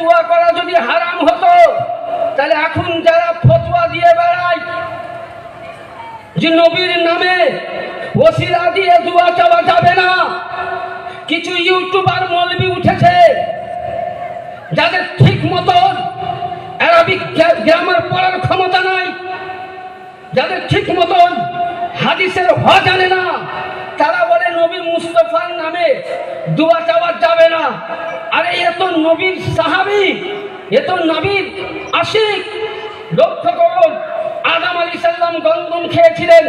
দোয়া করা যদি হারাম হতো, তাহলে এখন যারা ফতোয়া দিয়ে বেড়ায়, যে নবীর নামে ওসিলা দিয়ে দোয়া চাওয়া যাবে না। কিছু ইউটিউবার মলবি উঠেছে, যাদের ঠিক মতন অ্যারাবিক গ্রামার পড়ার ক্ষমতা নাই, যাদের ঠিক মতন হাদিসের হ জানে না। তারা বলে, নবী মুস্তফার নামে দোয়া চাওয়া যাবে না। আরে, এ তো নবীর সাহাবি, এ তো নবীর আশিক। লক্ষ্য করুন, আদাম আলী সাল্লাম গন্দম খেয়েছিলেন।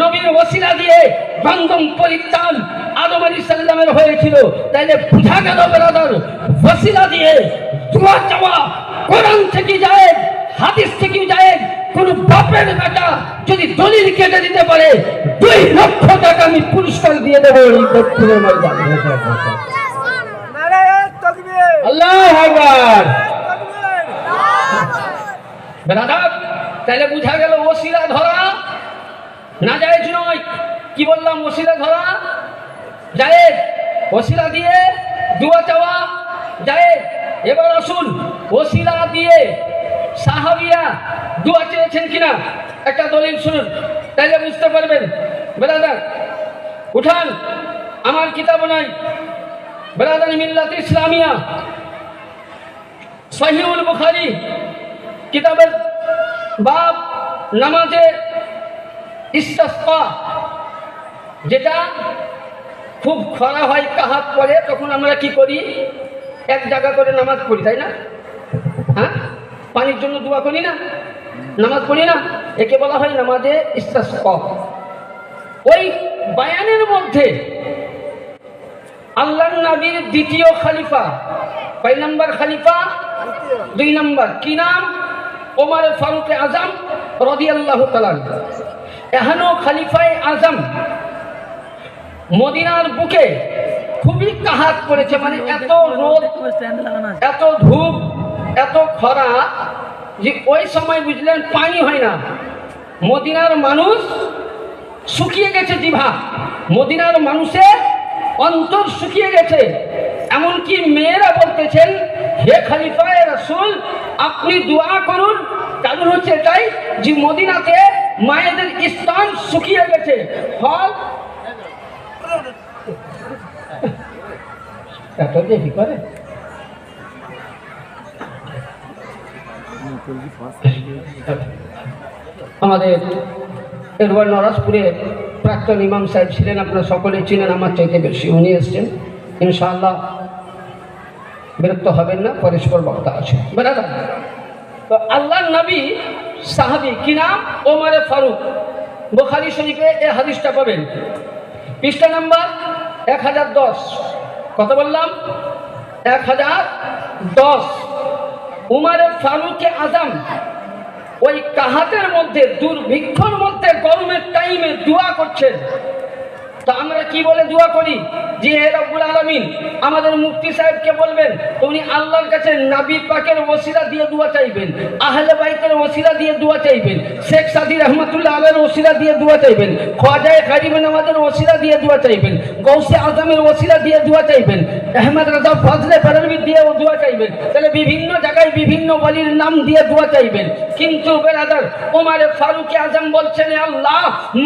নবীর ওসিলা দিয়ে গন্দম পরিত্রাণ আদম আলী সাল্লামের হয়েছিল। তাইলে বুঝা গেল বেরাদার, ওসিলা দিয়ে দোয়া চাওয়া কোরআন থেকে যায়, হাদিস থেকে যায়। কোন বাপের বেটা যদি দলিল কেটে দিতে পারে দুই লক্ষ টাকা আমি পুরস্কার দিয়ে দেবো এই দক্ষিণের ময়দানে। আল্লাহ আকবার। বেরাদার তাহলে বুঝা গেল ওসিলা ধরা। না যায় নয় কি বললাম ওসিলা ধরা? যায় ওসিলা দিয়ে দুয়া চাওয়া। যায় এবার আসুন ওসিলা দিয়ে সাহাবিয়া দুয়া চেয়েছেন কিনা? একটা দলিল শুনুন তাহলে বুঝতে পারবেন। বেরাদার, উঠান, আমার কিতাব নাই। বেরাদার মিল্লাত ইসলামিয়া সহিউল বুখারী, কিতাবের বাব নামাজে ইস্তাসকা, যেটা খুব খরা হয় কাহাত পরে, তখন আমরা কি করি? এক জায়গা করে নামাজ পড়ি, তাই না? হ্যাঁ? পানির জন্য দোয়া করি না নামাজ পড়ি না একে বলা হয় নামাজে ইস্তাসকা ওই বায়ানের মধ্যে আল্লাহ নবীর দ্বিতীয় খালিফা কয় নম্বর খালিফা? দুই নম্বর। কি নাম? ওমর ফারুক আজম রদি আল্লাহ এহানো খালিফায় আজম মদিনার বুকে খুবই কাহাত পড়েছে মানে এত রোদ এত ধূপ এত খরা যে ওই সময় বুঝলেন পানি হয় না। মদিনার মানুষ শুকিয়ে গেছে জিভা। মদিনার মানুষের অন্তর শুকিয়ে গেছে। এমনকি মেয়েরা বলতেছেন, হে খালিফায় রসুল, আপনি দোয়া করুন। কারণ হচ্ছে এটাই যে মদিনাতে মায়েদের স্থান শুকিয়ে গেছে। ফল এত দেখি করে? আমাদের এরবার নরাজপুরে প্রাক্তন ইমাম সাহেব ছিলেন, আপনারা সকলে চিনেন, আমার চাইতে বেশি উনি এসছেন। ইনশাআল্লাহ বিরক্ত হবেন না, পরস্পর বক্তা আছে বেড়াদার তো আল্লাহ নবী, সাহাবি কি নাম? ওমরে ফারুক। বোখারি শরীফে এ হাদিসটা পাবেন। পৃষ্ঠা নাম্বার এক হাজার দশ। কত বললাম? এক হাজার দশ। উমারে ফারুকে আজাম ওই কাহাতের মধ্যে দুর্ভিক্ষর মধ্যে গরমের টাইমে দোয়া করছেন। তো আমরা কি বলে দোয়া করি? যে হে রব্বুল আলমিন, আমাদের মুফতি সাহেবকে বলবেন, উনি আল্লাহর কাছে নাবি পাকের ওসিলা দিয়ে দোয়া চাইবেন, আহলে বাইতের ওসিলা দিয়ে দোয়া চাইবেন, শেখ সাদি রহমতুল্লাহ আলের ওসিলা দিয়ে দোয়া চাইবেন, খোয়াজায় খারিবেন আমাদের ওসিলা দিয়ে দোয়া চাইবেন গৌসে আজমের ওসিলা দিয়ে দোয়া চাইবেন, আহমদ রাজা ফজলে বেরলভি দিয়ে দোয়া চাইবেন, তাহলে বিভিন্ন জায়গায় বিভিন্ন বলির নাম দিয়ে দোয়া চাইবেন কিন্তু বেরাদার ওমারে ফারুকে আজম বলছেন আল্লাহ,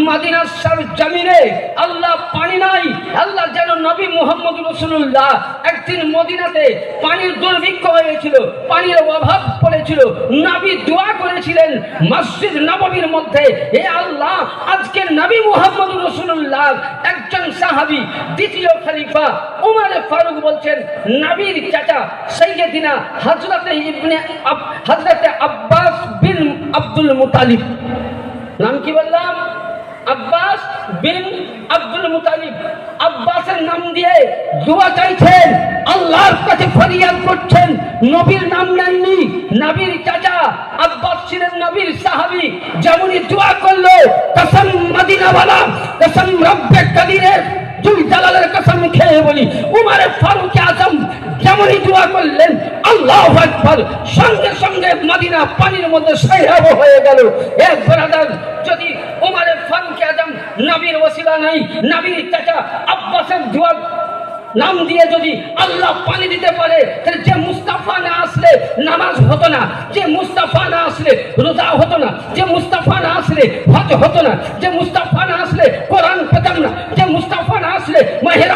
মাদিনার সার জমিনে আল্লাহ পানি নাই। আল্লাহ যেন নবী মোহাম্মদ রসুল্লাহ একদিন মদিনাতে পানির দুর্ভিক্ষ হয়েছিল, পানির অভাব পড়েছিল। নবী দোয়া করেছিলেন মসজিদ নববীর মধ্যে হে আল্লাহ আজকে নবী মোহাম্মদ রসুল্লাহ একজন সাহাবি, দ্বিতীয় খলিফা উমারে ফারুক বলছেন, নবীর চাচা সৈয়দিনা হজরতে ইবনে হজরতে আব্বাস বিন আব্দুল মুতালিব। নাম কি বললাম? আব্বাস বিন আব্দুল মুতালিব। আব্বাসের নাম দিয়ে দোয়া চাইছেন, আল্লাহর কাছে ফরিয়াদ করছেন, নবীর নাম নেননি। নবীর চাচা আব্বাস ছিলেন নবীর সাহাবী, যেমনই দোয়া করল কসম মদিনাওয়ালা কসম রব্বে কাদিরের দুই জালালের কসম খেয়ে বলি। উমারে ফারুক আজম যেমনই দোয়া করলেন, আল্লাহ আকবর, সঙ্গে সঙ্গে মদিনা পানির মধ্যে সহাব হয়ে গেল। এক ব্রাদার, যদি উমারে ফারুক আজম নবীর ওসিলা নাই, নবীর চাচা আব্বাসের দোয়া নাম দিয়ে যদি আল্লাহ পানি দিতে পারে, তাহলে যে মুস্তাফা না আসলে নামাজ হতো না, যে মুস্তাফা না আসলে রোজা হতো না, যে মুস্তাফা না আসলে হজ হতো না, যে মুস্তাফা না আসলে কোরআন পেতাম না, যে মুস্তাফা না আসলে মাহে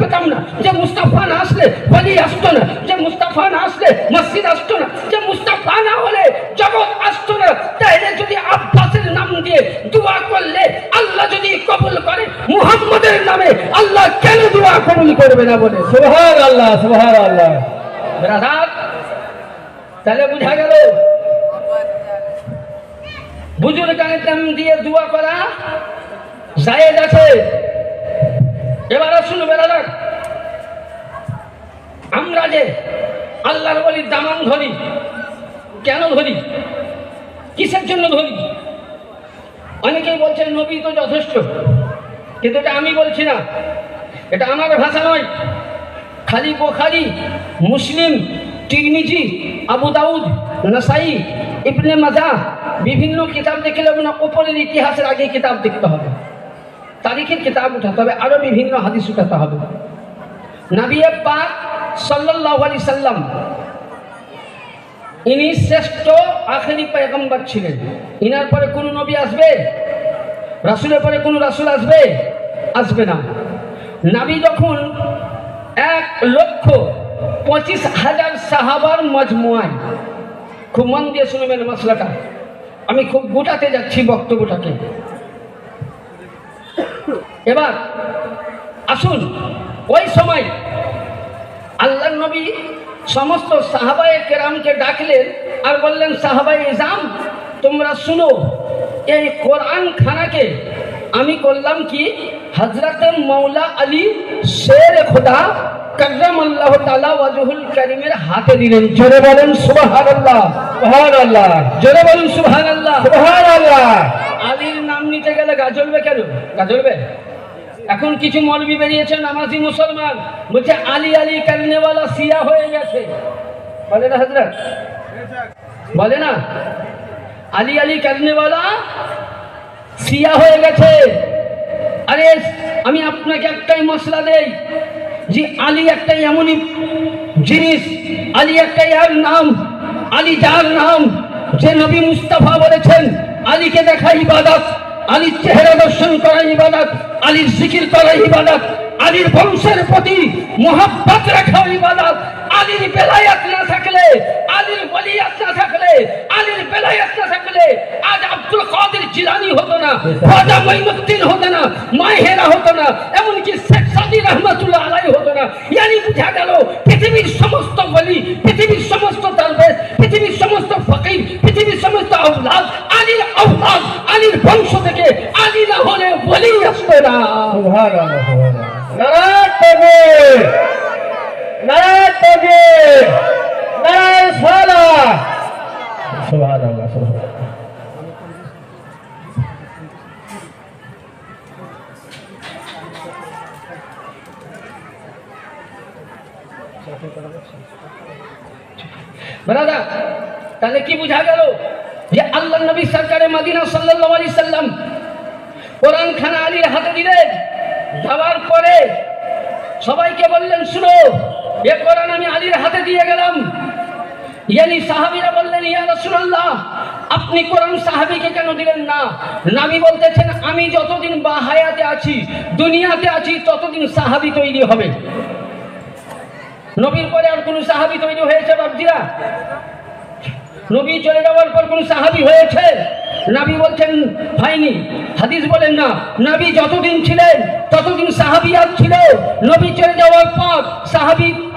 পেতাম না, যে মুস্তাফা না আসলে বলি আসতো না, যে মুস্তাফা না আসলে মসজিদ আসতো না, যে মুস্তাফা না হলে জগৎ আসতো না, তাইলে যদি আব্বাসের নাম দিয়ে দোয়া করলে আল্লাহ যদি নামে আল্লাহ কেন দোয়া কবুল করবে না বলে? সুবহান আল্লাহ সুবহান আল্লাহ তাহলে বুঝা গেল? বুজুর গানের নাম দিয়ে দোয়া করা জায়েজ আছে। এবার আসুন বেড়াদার আমরা যে আল্লাহর বলি দামান ধরি, কেন ধরি? কিসের জন্য ধরি? অনেকেই বলছেন নবী তো যথেষ্ট। কিন্তু এটা আমি বলছি না। এটা আমার ভাষা নয়। খালি বোখারি, মুসলিম, তিরমিজি, আবু দাউদ, নাসাই, ইবনে মাজা বিভিন্ন কিতাব দেখলে না ওপরের ইতিহাসের আগে কিতাব দেখতে হবে। তারিখের কিতাব উঠাতে হবে আরও বিভিন্ন হাদিস উঠাতে হবে। নাবিয়ে পাক সাল্লাল্লাহু আলাইহি সাল্লাম, ইনি শ্রেষ্ঠ আখেরি পয়গম্বর ছিলেন। ইনার পরে কোন নবী আসবে? রাসুলের পরে কোন রাসুল আসবে? আসবে না। নাবি যখন এক লক্ষ পঁচিশ হাজার সাহাবার মজমুয়ায়, খুব মন দিয়ে শুনবেন মশলাটা, আমি খুব গোটাতে যাচ্ছি বক্তব্যটাকে। এবার আসুন, ওই সময় আল্লাহ নবী সমস্ত সাহাবায়ে কেরামকে ডাকলেন আর বললেন সাহাবাই ইজাম, তোমরা শুনো। এই কোরআন খানাকে আমি করলাম কি? হজরত মৌলা আলী শের খোদা আল্লাহ তালা ওয়াজহুল করিমের হাতে দিলেন। জোরে বলেন সুবহান আল্লাহ সুবহান আল্লাহ জোরে বলুন সুবহান আল্লাহ সুবহান আল্লাহ আলীর নাম নিতে গেলে গা জ্বলবে কেন? এখন কিছু মলবি বেরিয়েছে নামাজি মুসলমান। বলছে আলী আলী কারনেওয়ালা সিয়া হয়ে গেছে। বলে না বলে না? আলী আলী কারনেওয়ালা সিয়া হয়ে গেছে। আরে, আমি আপনাকে একটাই মশলা দেই যে আলী একটাই এমনই জিনিস, আলী একটাই আর নাম, আলী যার নাম যে নবী মুস্তাফা বলেছেন, আলীকে দেখা ইবাদত, আলীর চেহারা দর্শন করা ইবাদত, আলীর জিকির করা ইবাদত, আলীর বংশের প্রতি মোহাব্বত রাখা ইবাদত, আলীর বেলায়াত না থাকলে, আলীর বলিয়াত না থাকলে, আলীর বেলায়াত না থাকলে আজ আব্দুল কাদের জিলানি হতো না খাজা মঈনুদ্দিন হতো না মাহেরা হতো না, এমনকি শেখ সাদি রহমাতুল্লাহ আলাই হতো না। ইয়ানি বুঝা গেল, পৃথিবীর সমস্ত বলি পৃথিবীর সমস্ত দরবেশ, পৃথিবীর সমস্ত ফকির, পৃথিবীর সমস্ত আওলাদ, আলীর আওলাদ, আলীর বংশ থেকে আলী না হলে বলি আসতো না সুবহান আল্লাহ সুবহান আল্লাহ নারায়ণ তাকবীর নারায়ণ তাকবীর নারায়ণ সালাহ সুবহান আল্লাহ সুবহান আল্লাহ তাহলে কি বুঝা গেল যে আল্লাহ নবী সরকারে মদিনা সাল্লাল্লাহু আলাইহি সাল্লাম কোরআন খানা আলীর হাতে দিলেন, যাওয়ার পরে সবাইকে বললেন, শুনো, এ কোরআন আমি আলীর হাতে দিয়ে গেলাম। বললেন আপনি কোরআন সাহাবীকে কেন দিলেন না? নাবি বলতেছেন, আমি যতদিন বা হায়াতে আছি, দুনিয়াতে আছি, ততদিন সাহাবী তৈরি হবে। নবীর পরে আর কোন সাহাবি তৈরি হয়েছে বাবজিরা নবী চলে যাওয়ার পর কোন সাহাবি হয়েছে? নাবি বলছেন, হয়নি। হাদিস বলেন, না। নাবি যতদিন ছিলেন, ততদিন সাহাবি আর ছিল। নবী চলে যাওয়ার পর সাহাবি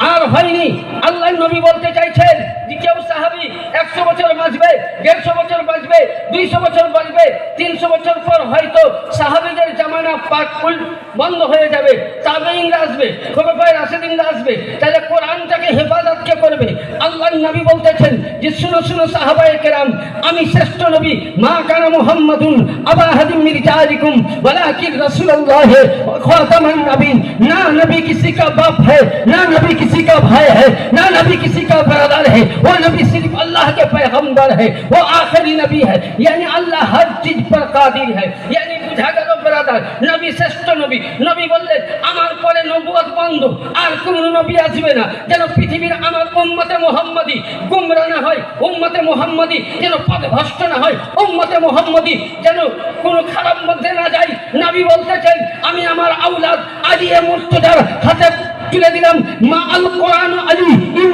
আর হয়নি। আল্লাহ নবী বলতে চাইছেন কেউ সাহাবি একশো বছর বাঁচবে দেড়শো বছর বাঁচবে দুইশো বছর বাঁচবে তিনশো বছর পর হয়তো সাহাবিদের জামানা পাক ফুল বন্ধ হয়ে যাবে তাবেইনরা আসবে খোলফায় রাশেদিনরা আসবে তাহলে কোরআনটাকে হেফাজত কে করবে আল্লাহ নবী বলতেছেন যে শুনো শুনো সাহাবায়ে কেরাম আমি শ্রেষ্ঠ নবী মা কানা মুহাম্মাদুন আবা হাদিম মিরজালিকুম ওয়ালাকিন রাসূলুল্লাহ খাতামান নবীন না নবী किसी का बाप है ना नबी किसी का भाई है ना नबी किसी का बरदार है वो नबी सिर्फ अल्लाह के पैगंबर है वो आखिरी नबी है यानी अल्लाह हर चीज पर कादिर है यानी বুঝা গেল ব্রাদার নবী শ্রেষ্ঠ নবী নবী বললেন আমার পরে নবুয়ত বন্ধ আর কোন নবী আসবে না যেন পৃথিবীর আমার উম্মতে মোহাম্মদী গুমরা না হয় উম্মতে মোহাম্মদী যেন পদভ্রষ্ট না হয় উম্মতে মোহাম্মদী যেন কোনো খারাপ মধ্যে না যায় নাবি বলতেছেন আমি আমার আউলাদ আজিয়ে মুর্তজার হাতে তুলে দিলাম মা আল কোরআন আলী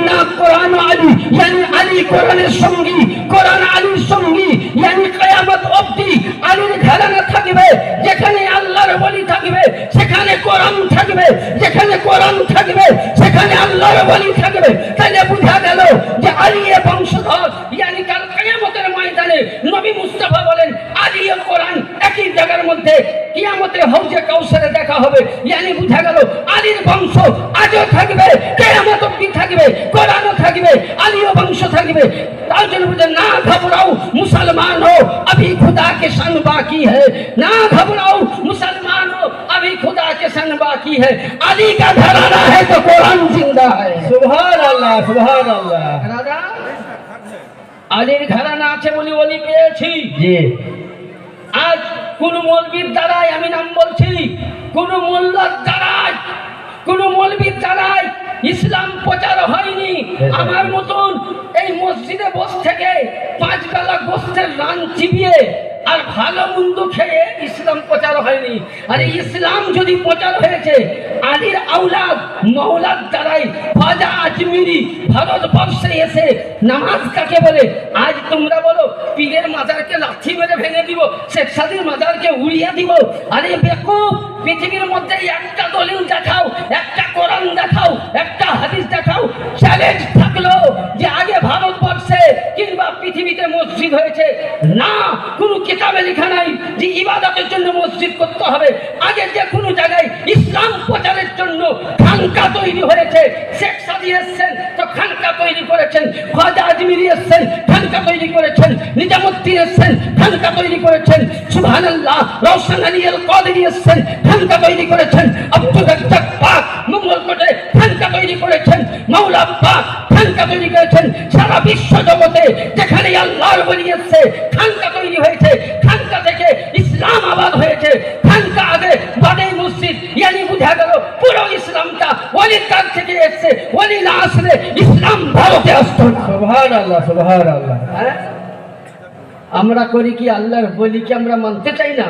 ইন্না কোরআন আলী, ইয়ানি আলী কোরআনের সঙ্গী, কোরআন আলীর সঙ্গী, ইয়ানি কিয়ামত অবধি আলীর ঘরানা থাকবে, যেখানে আল্লাহর বলি থাকবে, সেখানে কোরআন থাকবে, যেখানে কোরআন থাকবে, সেখানে আল্লাহর বলি থাকবে। তাহলে বোঝা গেল যে আলী এ বংশধর, ইয়ানি কাল কিয়ামতের ময়দানে নবী মুস্তাফা বলেন, আলী কোরআন একই জায়গার মধ্যে কিয়ামতের হৌজে কাউসারে দেখা হবে ইয়ানি বোঝা গেল আলীর বংশ আজও থাকবে কেয়ামত অব্দি থাকবে কোরআনও থাকবে আলীয় বংশ থাকবে তার জন্য বলছে না ঘবরাও মুসলমান হো अभी खुदा के सन बाकी है ना घबराओ मुसलमान हो अभी खुदा के सन बाकी है अली का घराना है तो कुरान जिंदा है সুবহান আল্লাহ সুবহান আল্লাহ রাজা আলীর ঘরানা আছে বলে অলি পেয়েছি জি আজ কোন মলবির দ্বারাই আমি নাম বলছি কোন মোল্লার দ্বারাই কোন মলবির দ্বারাই ইসলাম প্রচার হয়নি। আমার মতন এই মসজিদে বস থেকে পাঁচ বেলা গোস্তের রান চিবিয়ে আর ভালো মন্দ খেয়ে হয়নি। আর ইসলাম যদি প্রচার হয়েছে আলীর আউলাদ মৌলাদ দ্বারাই খাজা আজমিরি ভারতবর্ষে এসে নামাজ কাকে বলে? আজ তোমরা বলো, পীরের মাজারকে লাথি মেরে ভেঙে দিব শেখ সাদির মাজারকে উড়িয়ে দিব? আরে বেকুব, পৃথিবীর মধ্যে একটা দলিল দেখাও, একটা কোরআন দেখাও, একটা হাদিস দেখাও চ্যালেঞ্জ থাকল যে আগে কিংবা পৃথিবীতে মসজিদ হয়েছে, না, কোনো কিতাবে লেখা নাই যে ইবাদতের জন্য মসজিদ করতে হবে। আগে যে কোনো জায়গায় ইসলাম প্রচারের জন্য খানকা তৈরি হয়েছে। শেখ সাদি এসছেন, তো খানকা তৈরি করেছেন। খাজা আজমিরি এসছেন, খানকা তৈরি করেছেন। নিজামুদ্দিন এসছেন, খানকা তৈরি করেছেন। সুবহানাল্লাহ, রওশন আলী আল কাদেরি এসছেন, খানকা তৈরি করেছেন। আব্দুল রাজ্জাক পাক, মঙ্গলকোটে খানকা তৈরি করেছেন। মাওলা পাক তৈরি করেছেন সারা বিশ্ব জগতে যেখানে আল্লাহর বলি এসছে খানকা তৈরি হয়েছে খানকা থেকে ইসলাম আবাদ হয়েছে। খানকা আগে বাদে মসজিদ ইয়ানি বুঝা গেল পুরো ইসলামটা ওলির কাছ থেকে এসছে ওলি না আসলে ইসলাম ভারতে আসতো না। সুবহান আল্লাহ সুবহান আল্লাহ হ্যাঁ? আমরা করি কি আল্লাহর বলি কি আমরা মানতে চাই না?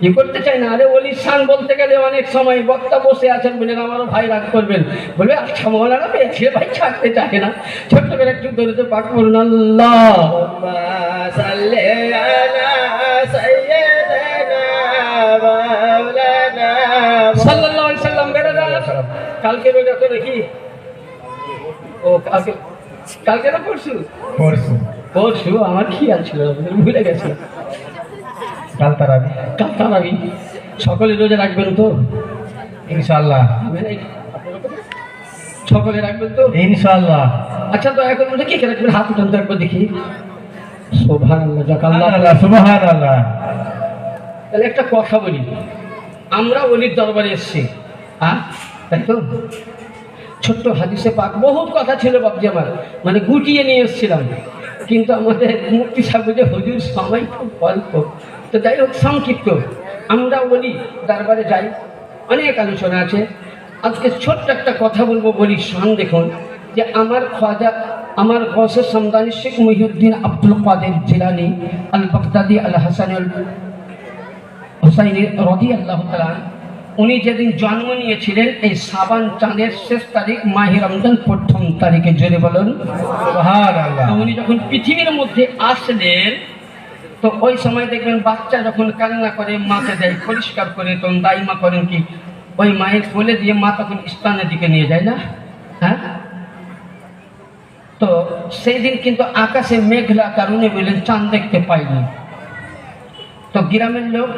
কি করতে চাই না? আরে অলির শান বলতে গেলে অনেক সময় বক্তা বসে আছেন বলে আমারও ভাই রাগ করবেন। বলবে আচ্ছা মৌলানা পেয়েছে ভাই ছাড়তে চায় না। ছোট্ট করে একটু ধরে পাক করুন আল্লাহ সাল্লি আলা সাইয়্যিদিনা সাল্লাল্লাহু আলাইহি সাল্লাম বেড়ে কালকে রোজা তো দেখি। ও কালকে কালকে না পরশু? পরশু। পরশু আমার খেয়াল ছিল ভুলে গেছি কাল তারাবি কাল তারাবি সকলে রোজা রাখবেন তো? ইনশাআল্লাহ। আমি সকলে রাখবেন তো? ইনশাআল্লাহ। আচ্ছা তো এখন কে কে রাখবেন? হাত উঠান তো একবার দেখি। সোভান আল্লাহ আল্লাহ তাহলে একটা কথা বলি। আমরা অলির দরবারে এসছি। হ্যাঁ তাই তো? ছোট্ট হাদিসে পাক বহুত কথা ছিল বাবজি আমার। মানে গুটিয়ে নিয়ে এসেছিলাম। কিন্তু আমাদের মুক্তি সাহেব যে হুজুর সময় খুব অল্প। তো যাই হোক সংক্ষিপ্ত। আমরা বলি দরবারে যাই। অনেক আলোচনা আছে। আজকে ছোট্ট একটা কথা বলব বলি শান দেখুন যে আমার খাজা আমার গসের সমদানি শেখ মহিউদ্দিন আব্দুল কাদের জিলানি আল বগদাদি আল হাসান হুসাইন রদি আল্লাহ তালান উনি যেদিন জন্ম নিয়েছিলেন এই সাবান চাঁদের শেষ তারিখ মাহে রমজান প্রথম তারিখে জোরে বলুন। উনি যখন পৃথিবীর মধ্যে আসলেন তো ওই সময় দেখবেন বাচ্চা যখন কান্না করে, মাকে দেয়, পরিষ্কার করে তখন দাইমা করেন কি? ওই মায়ের কোলে দিয়ে মা তখন স্থানের দিকে নিয়ে যায় না? হ্যাঁ? তো সেই দিন কিন্তু আকাশে মেঘলা কারণে বললেন চাঁদ দেখতে পাইনি। গ্রামের লোক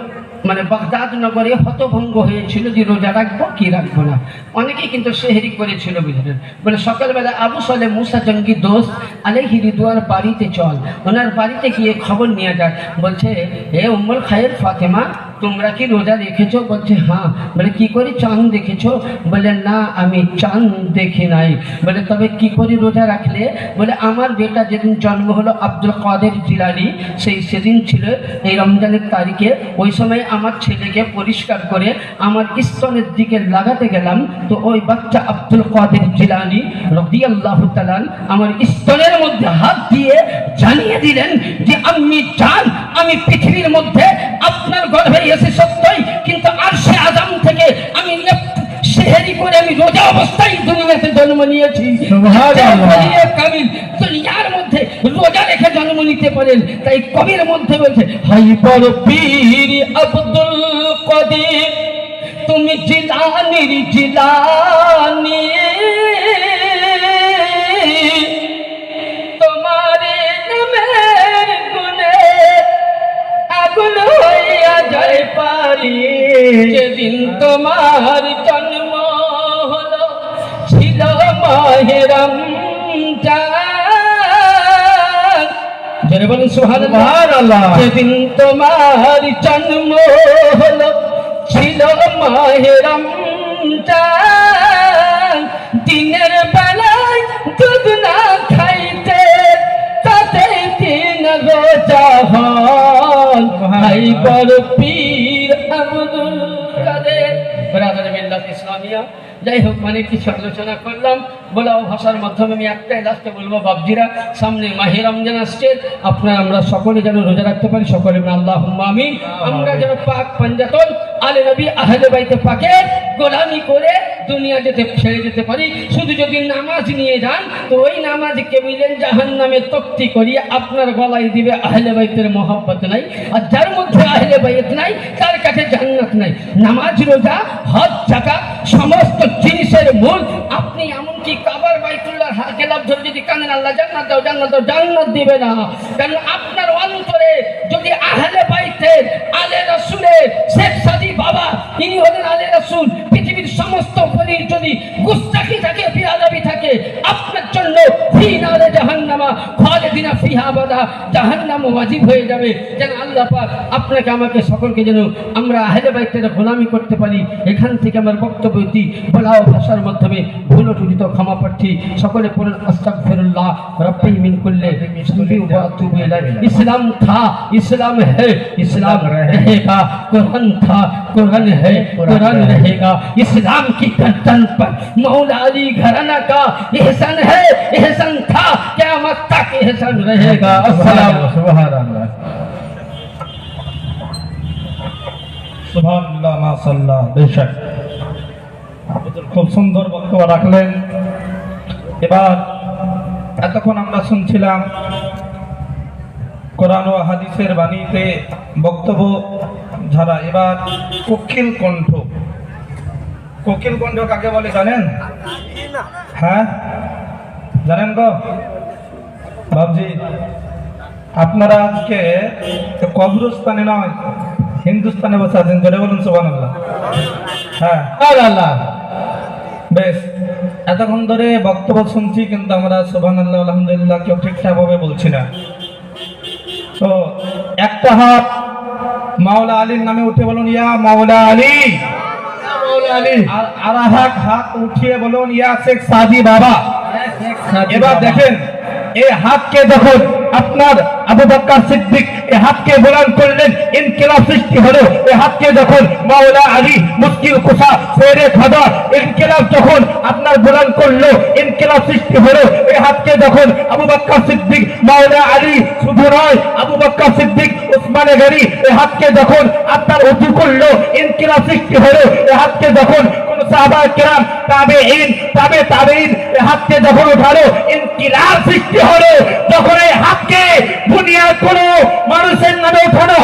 মানে বাগদাদ নগরে হতভঙ্গ হয়েছিল যে রোজা রাখব, কি রাখব না। অনেকে কিন্তু সেহেরি করেছিল বুঝলেন বলে সকালবেলা আবু সালে মুসা জঙ্গি দোষ আলেহি রিদুয়ার বাড়িতে চল। ওনার বাড়িতে গিয়ে খবর নিয়ে যায় বলছে হে উম্মল খায়ের ফাতেমা তোমরা কি রোজা রেখেছো বলছে হ্যাঁ। বলে, কি করে? চাঁদ দেখেছ? বলে, না, আমি চাঁদ দেখি নাই। বলে, তবে কি করে রোজা রাখলে? বলে, আমার বেটা যেদিন জন্ম হলো, আব্দুল কাদের জিলানি, সেই সেদিন ছিল এই রমজানের তারিখে। ওই সময় আমার ছেলেকে পরিষ্কার করে আমার স্তনের দিকে লাগাতে গেলাম। তো ওই বাচ্চা আব্দুল কাদের জিলানি রবি আল্লাহ তালান আমার স্তনের মধ্যে হাত দিয়ে জানিয়ে দিলেন যে, আমি চান আমি পৃথিবীর মধ্যে আপনার গর্ভে এসে সত্যই কিন্তু আর সে আজাম থেকে আমি সেহেরি করে আমি রোজা অবস্থায় দুনিয়াতে জন্ম নিয়েছি। কামিল। দুনিয়ার মধ্যে রোজা রেখে জন্ম নিতে পারেন তাই কবির মধ্যে বলছে হাই বড় পীর আব্দুল কদির তুমি জিলানির জিলানি। যেদিন তোমার জন্ম হলো ছিল মাহেরম জোরে বলুন। যেদিন তোমার জন্ম হলো ছিল মাহেরম দিনের বেলায় দুধ না খাইতে তাতে দিন রোজা ভাই বড় পীর যাই হোক মানে কিছু আলোচনা করলাম। বলাও ভাষার মাধ্যমে আমি একটাই লাস্টে বলব বাবজিরা সামনে মাহে রমজান আসছে। আপনারা আমরা সকলে যেন রোজা রাখতে পারি, সকলে আল্লাহ আমিন। আমরা যেন পাক পাঞ্জাতন আলে নবী আহলে বাইতে পাকে গোলামি করে দুনিয়া যেতে, ছেড়ে যেতে পারি। শুধু যদি নামাজ নিয়ে যান, তো ওই নামাজকে মিলেন জাহান নামে তক্তি করিয়ে আপনার গলায় দিবে আহলে বাইতের মহব্বত নাই। আর যার মধ্যে আহলে বাইত নাই, তার কাছে জান্নাত নাই। নামাজ, রোজা, হজ জাকা সমস্ত জিনিসের মূল। আপনি এমনকি কাবার বাইতুল্লাহ গেলাম ধরে যদি কানেন আল্লাহ জান্নাত দাও জান্নাত দাও, জান্নাত দিবে না। কারণ আপনার অন্তরে যদি আহলে বাইতের আলে রসুলের শেখ সাদি বাবা, তিনি হলেন আলে রসুল। পৃথিবীর সমস্ত বলির যদি গুস্তাখি থাকে, বিরাদাবি থাকে, আপনার জন্য নালে জাহান্নামা খালিদিনা ফিহা আবাদা জাহান্নাম ওয়াজিব হয়ে যাবে যেন আল্লাহ পাক আপনাকে আমাকে সকলকে যেন আমরা আহলে বাইতের গোলামি করতে পারি এখান থেকে আমার বক্তব্য দিই বলাও ভাষার মাধ্যমে ভুল টুলিত ক্ষমা প্রার্থী সকলে পড়ুন আস্তাগফিরুল্লাহ রব্বি মিন কুল্লি যুনবি ওয়া আতুবু ইলাইহি ইসলাম था इस्लाम है इस्लाम रहेगा कुरान था कुरान है कुरान रहेगा इस्लाम की गर्दन पर मौला अली घराना का एहसान है एहसान था क़यामत तक एहसान रहेगा अस्सलाम সুবহানাল্লাহ সুবহানাল্লাহ মাশাআল্লাহ বেশক খুব সুন্দর বক্তব্য রাখলেন এবার এতক্ষণ আমরা শুনছিলাম কোরআন ও হাদিসের বাণীতে বক্তব্য যারা এবার কোকিল কণ্ঠ কোকিল কণ্ঠ কাকে বলে জানেন হ্যাঁ জানেন গো বাবজি আপনারা আজকে কবরস্থানে নয় হিন্দুস্তানে বসে আছেন জোরে বলুন সোবান হ্যাঁ। আল্লাহ বেশ এতক্ষণ ধরে বক্তব্য শুনছি কিন্তু আমরা সোবান আল্লাহ আলহামদুলিল্লাহ কেউ ঠিকঠাক ভাবে বলছি না। তো একটা হাত মাওলা আলীর নামে উঠে বলুন ইয়া মাওলা আলী। আর হাত উঠিয়ে বলুন ইয়া শেখ সাদি বাবা। এবার দেখেন এই হাতকে যখন আপনার আবু বক্কর সিদ্দিক এই হাতকে বোলান করলেন, ইনকিলাব সৃষ্টি হলো। এই হাতকে যখন মাওলা আলী মুশকিল কুসা শেরে খাদা, ইনকিলাব যখন আপনার বোলান করল, ইনকিলাব সৃষ্টি হলো। এই হাতকে যখন আবু বক্কর সিদ্দিক, মাওলা আলী শুধু নয়, আবু বক্কর সিদ্দিক, উসমানে গনি এই হাতকে যখন আপনার উঁচু করল, ইনকিলাব সৃষ্টি হলো। এই হাতকে যখন তাবে তাবেঈন এই হাতকে যখন উঠালো ইনকিলার সৃষ্টি হলো। যখন এই হাতকে দুনিয়ার কোনো মানুষের নামে উঠানো